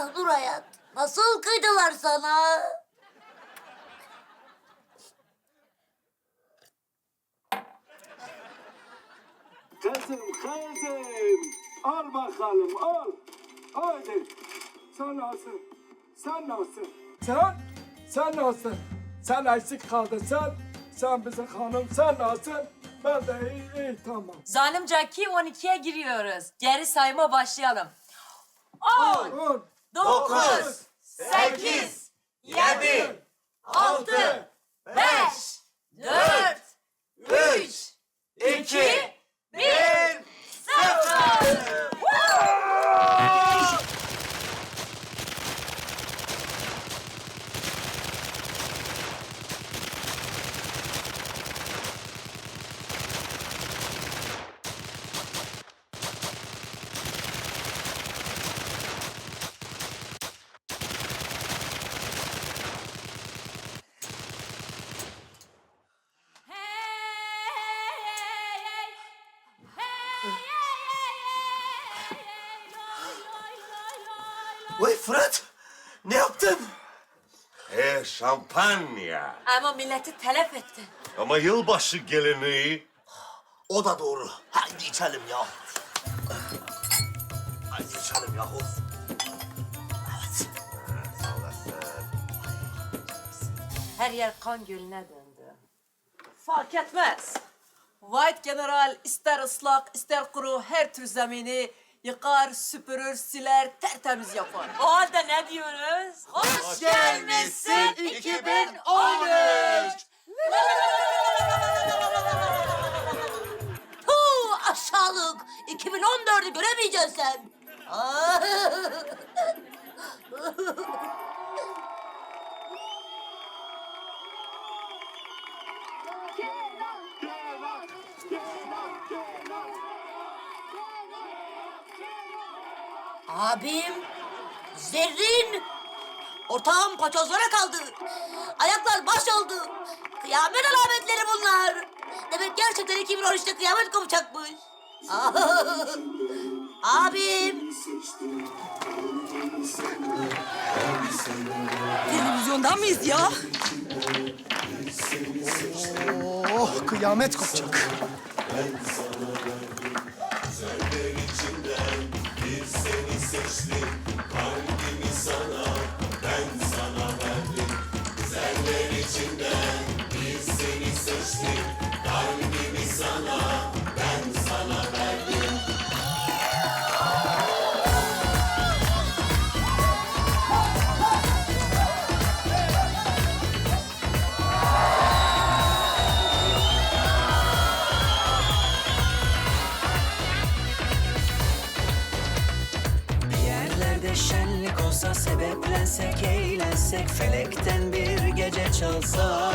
Mahmur Hayat. Nasıl kıydılar sana? Kızım, kızım. Al bakalım, al. Hadi. Sen nasılsın? Sen nasılsın? Sen? Sen nasılsın? Sen eksik kaldın sen. Sen bizim hanım, sen nasılsın? Ben de iyi, iyi tamam. Zalimce kim 12'ye giriyoruz. Geri sayıma başlayalım. 10, 10 dokuz, sekiz, yedi, altı, beş, dört, Vay Fırat! Ne yaptın? E şampanya. Ama milleti telef ettin. Ama yılbaşı geleneği. O da doğru. Haydi içelim ya. Haydi içelim yahu. Evet. Sağ olasın. Her yer kan gölüne döndü. Fark etmez. White General ister ıslak ister kuru her tür zemini yıkar, süpürür, siler, tertemiz yapar. O halde ne diyoruz? Hoş, gelmişsin 2013. Huu, aşağılık. 2014'ü göremeyeceksin sen. Abim, Zerrin, ortağım paçozlara kaldı. Ayaklar baş oldu. Kıyamet alametleri bunlar. Demek gerçekten 2013'te kıyamet kopacakmış. Abim. Televizyondan mıyız ya? Oh kıyamet kopacak. Bir sebeplensek eğlensek felekten bir gece çalsa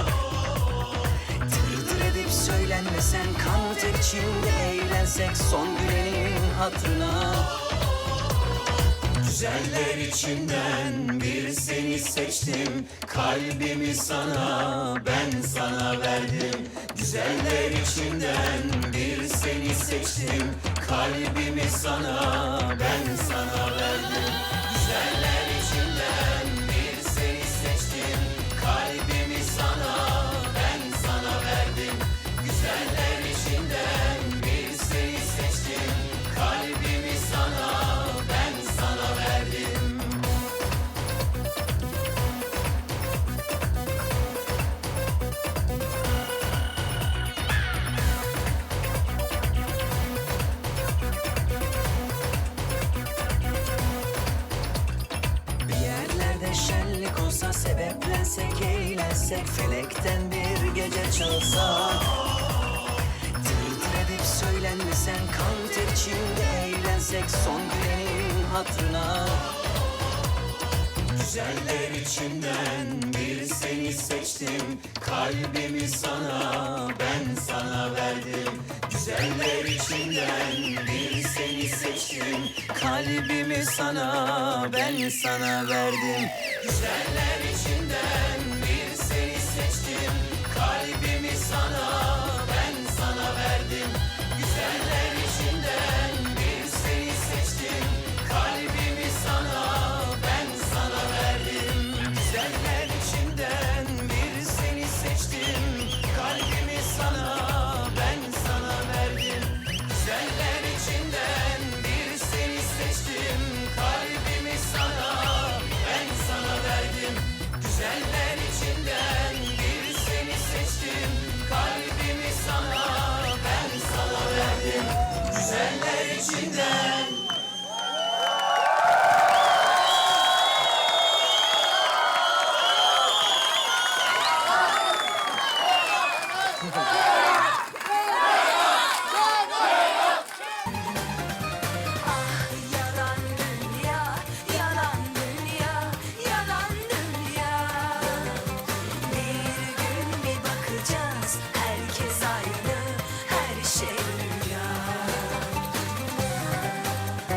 Tır edip söylenmesen kan ter içinde eğlensek son gülenin hatırına. Güzeller içinden bir seni seçtim. Kalbimi sana ben sana verdim. Güzeller içinden bir seni seçtim. Kalbimi sana ben sana verdim. Güzeller seni yerlerde şenlik olsa sebeplensek eğlensek felekten bir gece çalsa Tır tır edip söylenmesen kan içinde eğlensek son gülenin hatırına. Güzeller içinden bir seni seçtim Kalbimi sana ben sana verdim. Güzeller içinden seçtim Kalbimi sana ben sana verdim. Güzeller içinden 주시는